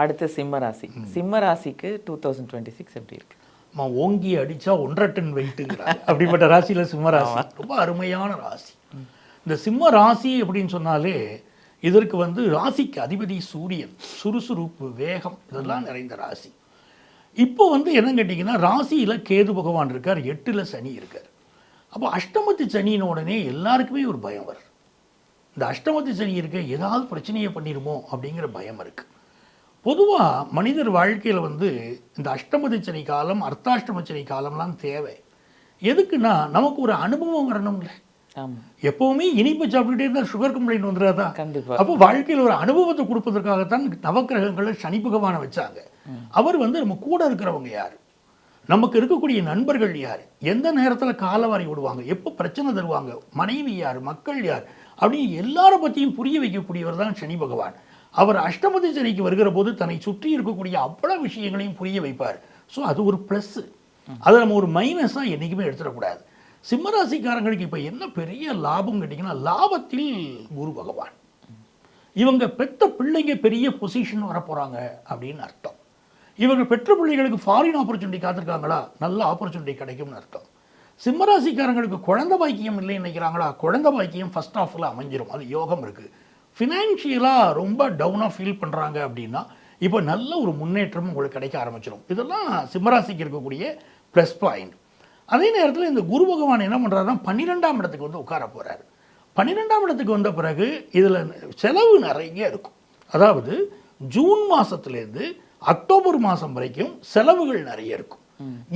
அடுத்து சிம்ம ராசி சிம்ம ராசிக்கு டூ தௌசண்ட் டுவெண்ட்டி சிக்ஸ் எப்படி இருக்கு? அம்மா ஓங்கி அடிச்சா ஒன்றரை டன் வெயிட்டுங்கிறாங்க அப்படிப்பட்ட ராசியில சிம்ம ராசி ரொம்ப அருமையான ராசி. இந்த சிம்ம ராசி அப்படின்னு சொன்னாலே இதற்கு வந்து ராசிக்கு அதிபதி சூரியன் சுறுசுறுப்பு வேகம் இதெல்லாம் நிறைந்த ராசி. இப்போ வந்து என்ன கேட்டிங்கன்னா ராசியில கேது பகவான் இருக்கார் எட்டுல சனி இருக்கார். அப்போ அஷ்டமத்து சனியின் உடனே எல்லாருக்குமே ஒரு பயம் வருது இந்த அஷ்டமத்து சனி இருக்க ஏதாவது பிரச்சனையை பண்ணிடுமோ அப்படிங்கிற பயம் இருக்கு. பொதுவா மனிதர் வாழ்க்கையில வந்து இந்த அஷ்டமதி சனி காலம் அர்த்தாஷ்டம சனி காலம்லாம் தேவை. எதுக்குன்னா நமக்கு ஒரு அனுபவம் வரணும்ல. எப்பவுமே இனிப்பு சாப்பிட்டுட்டே இருந்தால் சுகர் கம்ப்ளைண்ட் வந்துடாதா அப்போ வாழ்க்கையில் ஒரு அனுபவத்தை கொடுப்பதற்காகத்தான் நவக்கிரகங்களை சனி பகவானை வச்சாங்க. அவர் வந்து நம்ம கூட இருக்கிறவங்க யார்? நமக்கு இருக்கக்கூடிய நண்பர்கள் யார்? எந்த நேரத்தில் காலவாரி விடுவாங்க எப்போ பிரச்சனை தருவாங்க? மனைவி யார்? மக்கள் யார்? அப்படின்னு எல்லார பற்றியும் புரிய வைக்கக்கூடியவர் தான் சனி பகவான். அவர் அஷ்டமதி சிறைக்கு வருகிற போது தன்னை சுற்றி இருக்கக்கூடிய அவ்வளவு விஷயங்களையும் புரிய வைப்பார். ஸோ அது ஒரு ப்ளஸ் அதை நம்ம ஒரு மைனஸாக என்றைக்குமே எடுத்துடக்கூடாது. சிம்மராசிக்காரங்களுக்கு இப்போ என்ன பெரிய லாபம் கேட்டிங்கன்னா லாபத்தில் குரு பகவான். இவங்க பெத்த பிள்ளைங்க பெரிய பொசிஷன் வரப்போகிறாங்க அப்படின்னு அர்த்தம். இவங்க பெற்ற பிள்ளைகளுக்கு ஃபாரின் ஆப்பர்ச்சுனிட்டி காத்திருக்காங்களா? நல்ல ஆப்பர்ச்சுனிட்டி கிடைக்கும்னு அர்த்தம். சிம்மராசிக்காரங்களுக்கு குழந்த பாக்கியம் இல்லைன்னு நினைக்கிறாங்களா? குழந்தை பாக்கியம் ஃபர்ஸ்ட் ஆஃபில் அமைஞ்சிரும். அது யோகம் இருக்குது ஃபினான்ஷியலாக ரொம்ப டவுனாக ஃபீல் பண்ணுறாங்க அப்படின்னா இப்போ நல்ல ஒரு முன்னேற்றம் உங்களுக்கு கிடைக்க ஆரம்பிச்சிடும் இதெல்லாம் சிம்மராசிக்கு இருக்கக்கூடிய ப்ளஸ் பாயிண்ட் அதே நேரத்தில் இந்த குரு பகவான் என்ன பண்ணுறாருன்னா பன்னிரெண்டாம் இடத்துக்கு வந்து உட்கார போகிறாரு பன்னிரெண்டாம் இடத்துக்கு வந்த பிறகு இதில் செலவு நிறைய இருக்கும். அதாவது ஜூன் மாதத்துலேருந்து அக்டோபர் மாதம் வரைக்கும் செலவுகள் நிறைய இருக்கும்.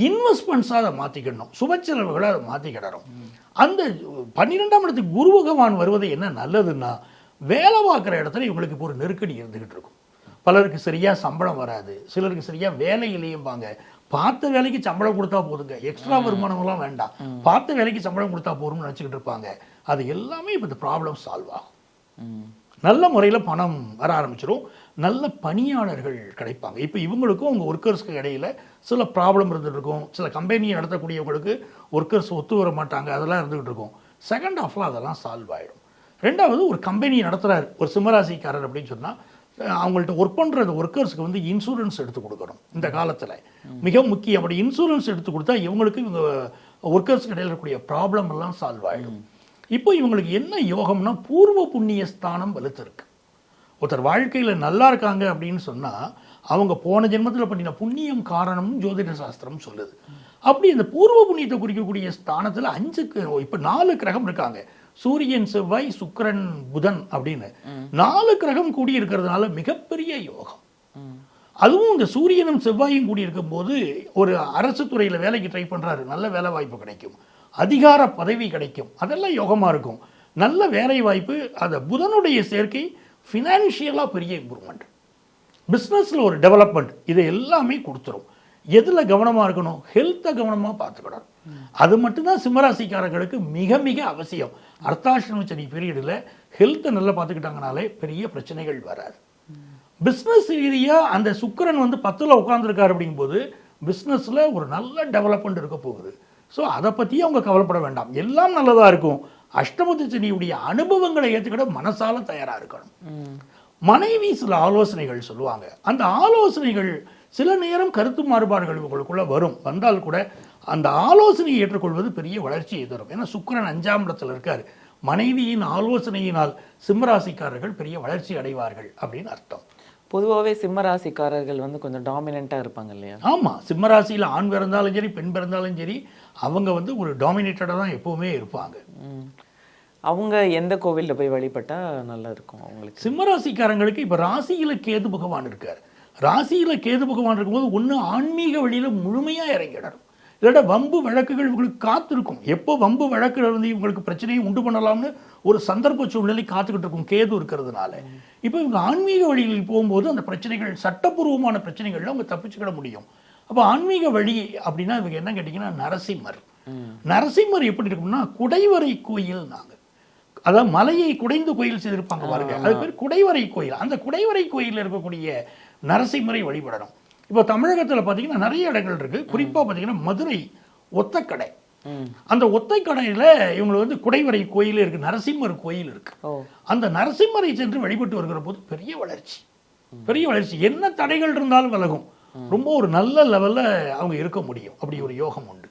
இன்வெஸ்ட்மெண்ட்ஸாக அதை மாற்றிக்கிடணும் சுப செலவுகளை அதை மாற்றிக்கிடணும் அந்த பன்னிரெண்டாம் இடத்துக்கு குரு பகவான் வருவது என்ன நல்லதுன்னா வேலை பார்க்குற இடத்துல இவங்களுக்கு இப்போ ஒரு நெருக்கடி இருந்துகிட்டு இருக்கும். பலருக்கு சரியா சம்பளம் வராது சிலருக்கு சரியா வேலை இல்லையும்பாங்க. பார்த்த வேலைக்கு சம்பளம் கொடுத்தா போதுங்க. எக்ஸ்ட்ரா வருமானம்லாம் வேண்டாம். பார்த்த வேலைக்கு சம்பளம் கொடுத்தா போதும்னு நினச்சிக்கிட்டு இருப்பாங்க. அது எல்லாமே இப்போ இந்த ப்ராப்ளம் சால்வ் ஆகும். நல்ல முறையில் பணம் வர ஆரம்பிச்சிடும் நல்ல பணியாளர்கள் கிடைப்பாங்க. இப்போ இவங்களுக்கும் உங்கள் ஒர்க்கர்ஸ்க்கு இடையில சில ப்ராப்ளம் இருந்துட்டு இருக்கும். சில கம்பெனியை நடத்தக்கூடியவங்களுக்கு ஒர்க்கர்ஸ் ஒத்து வர மாட்டாங்க. அதெல்லாம் இருந்துகிட்டு இருக்கும். செகண்ட் ஹாஃபில் அதெல்லாம் சால்வ் ஆகிடும் ரெண்டாவது ஒரு கம்பெனி நடத்துகிறாரு ஒரு சிம்மராசிக்காரர் அப்படின்னு சொன்னால் அவங்கள்ட்ட ஒர்க் பண்ணுற ஒர்க்கர்ஸ்க்கு வந்து இன்சூரன்ஸ் எடுத்து கொடுக்கணும் இந்த காலத்தில். மிக முக்கியம். அப்படி இன்சூரன்ஸ் எடுத்து கொடுத்தா இவங்களுக்கு இவங்க ஒர்க்கர்ஸ்க்கு இடையில இருக்கக்கூடிய ப்ராப்ளம் எல்லாம் சால்வ் ஆகிடும் இப்போ இவங்களுக்கு என்ன யோகம்னா பூர்வ புண்ணிய ஸ்தானம் வலுத்திருக்கு. ஒருத்தர் வாழ்க்கையில் நல்லா இருக்காங்க அப்படின்னு சொன்னால் அவங்க போன ஜென்மத்தில் பண்ணின புண்ணியம் காரணம்னு ஜோதிட சாஸ்திரம் சொல்லுது. அப்படி இந்த பூர்வ புண்ணியத்தை குறிக்கக்கூடிய ஸ்தானத்தில் அஞ்சுக்கு இப்போ நாலு கிரகம் இருக்காங்க. சூரியன் செவ்வாய் சுக்கிரன் புதன் அப்படின்னு நாலு கிரகம் கூடி இருக்கிறதுனால மிகப்பெரிய யோகம். அதுவும் இந்த சூரியனும் செவ்வாயும் கூடி இருக்கும்போது ஒரு அரசு துறையில் வேலைக்கு ட்ரை பண்ணுறாரு நல்ல வேலை வாய்ப்பு கிடைக்கும். அதிகார பதவி கிடைக்கும். அதெல்லாம் யோகமாக இருக்கும். நல்ல வேலை வாய்ப்பு. அந்த புதனுடைய சேர்க்கை ஃபினான்ஷியலாக பெரிய இம்ப்ரூவ்மெண்ட் பிஸ்னஸில் ஒரு டெவலப்மெண்ட் இதை எல்லாமே கொடுத்துரும். எதில் கவனமாக இருக்கணும்? ஹெல்த்தை கவனமாக பார்த்துக்கணும். அது மட்டும்தான் சிம்மராசிக்காரர்களுக்கு மிக மிக அவசியம். அர்த்தாசிரம சனி பீரியடில் ஹெல்த்தை நல்லா பார்த்துக்கிட்டாங்கனாலே பெரிய பிரச்சனைகள் வராது. பிஸ்னஸ் ரீதியாக அந்த சுக்கிரன் வந்து பத்தில் உட்காந்துருக்காரு அப்படிங்கும்போது பிஸ்னஸில் ஒரு நல்ல டெவலப்மெண்ட் இருக்க போகுது. ஸோ அதை பற்றியும் அவங்க கவலைப்பட வேண்டாம். எல்லாம் நல்லதாக இருக்கும். அஷ்டமத்து சனியுடைய அனுபவங்களை ஏற்றுக்கிட மனசால தயாராக இருக்கணும். மனைவி சில ஆலோசனைகள் சொல்லுவாங்க. அந்த ஆலோசனைகள் சில நேரம் கருத்து மாறுபாடுகள் உங்களுக்குள்ள வரும். வந்தால் கூட அந்த ஆலோசனையை ஏற்றுக்கொள்வது பெரிய வளர்ச்சியை தரும். ஏன்னா சுக்கிரன் அஞ்சாம் இடத்துல இருக்காரு. மனைவியின் ஆலோசனையினால் சிம்மராசிக்காரர்கள் பெரிய வளர்ச்சி அடைவார்கள் அப்படின்னு அர்த்தம். பொதுவாகவே சிம்ம ராசிக்காரர்கள் வந்து கொஞ்சம் டாமினண்ட்டாக இருப்பாங்க இல்லையா? ஆமா. சிம்மராசியில் ஆண் பிறந்தாலும் சரி பெண் பிறந்தாலும் சரி அவங்க வந்து ஒரு டாமினேட்டடாக தான் எப்பவுமே இருப்பாங்க. அவங்க எந்த கோவிலில் போய் வழிபட்டா நல்லா இருக்கும் அவங்களுக்கு? சிம்மராசிக்காரங்களுக்கு இப்போ ராசியில கேது பகவான் இருக்கார். ராசியில கேது பகவான் இருக்கும்போது ஒண்ணு ஆன்மீக வழியில முழுமையா இறங்கிடணும். இல்லாட்ட வம்பு வழக்குகள் இவங்களுக்கு காத்திருக்கும். எப்போ வம்பு வழக்குல இருந்து இவங்களுக்கு பிரச்சனையை உண்டு பண்ணலாம்னு ஒரு சந்தர்ப்ப சூழ்நிலை காத்துக்கிட்டு இருக்கும் கேது இருக்கிறதுனால. இப்போ இவங்க ஆன்மீக வழியில் போகும்போது அந்த பிரச்சனைகள் சட்டப்பூர்வமான பிரச்சனைகள்ல அவங்க தப்பிச்சுக்கிட முடியும். அப்போ ஆன்மீக வழி அப்படின்னா இவங்க என்ன கேட்டிங்கன்னா நரசிம்மர். நரசிம்மர் எப்படி இருக்கும்னா குடைவரை கோயில் நாங்க அதாவது மலையை குடைந்து கோயில் செய்திருப்பாங்க பாருங்க. அது பேர் குடைவரை கோயில். அந்த குடைவரை கோயிலில் இருக்கக்கூடிய நரசிம்மரை வழிபடணும். இப்போ தமிழகத்துல பார்த்தீங்கன்னா நிறைய இடங்கள் இருக்கு. குறிப்பா பார்த்தீங்கன்னா மதுரை ஒத்தக்கடை. அந்த ஒத்தைக்கடையில இவங்களுக்கு வந்து குடைவரை கோயில் இருக்கு நரசிம்மர் கோயில் இருக்கு. அந்த நரசிம்மரை சென்று வழிபட்டு வருகிற போது பெரிய வளர்ச்சி. பெரிய வளர்ச்சி. என்ன தடைகள் இருந்தாலும் விலகும். ரொம்ப ஒரு நல்ல லெவல்ல அவங்க இருக்க முடியும். அப்படி ஒரு யோகம் உண்டு.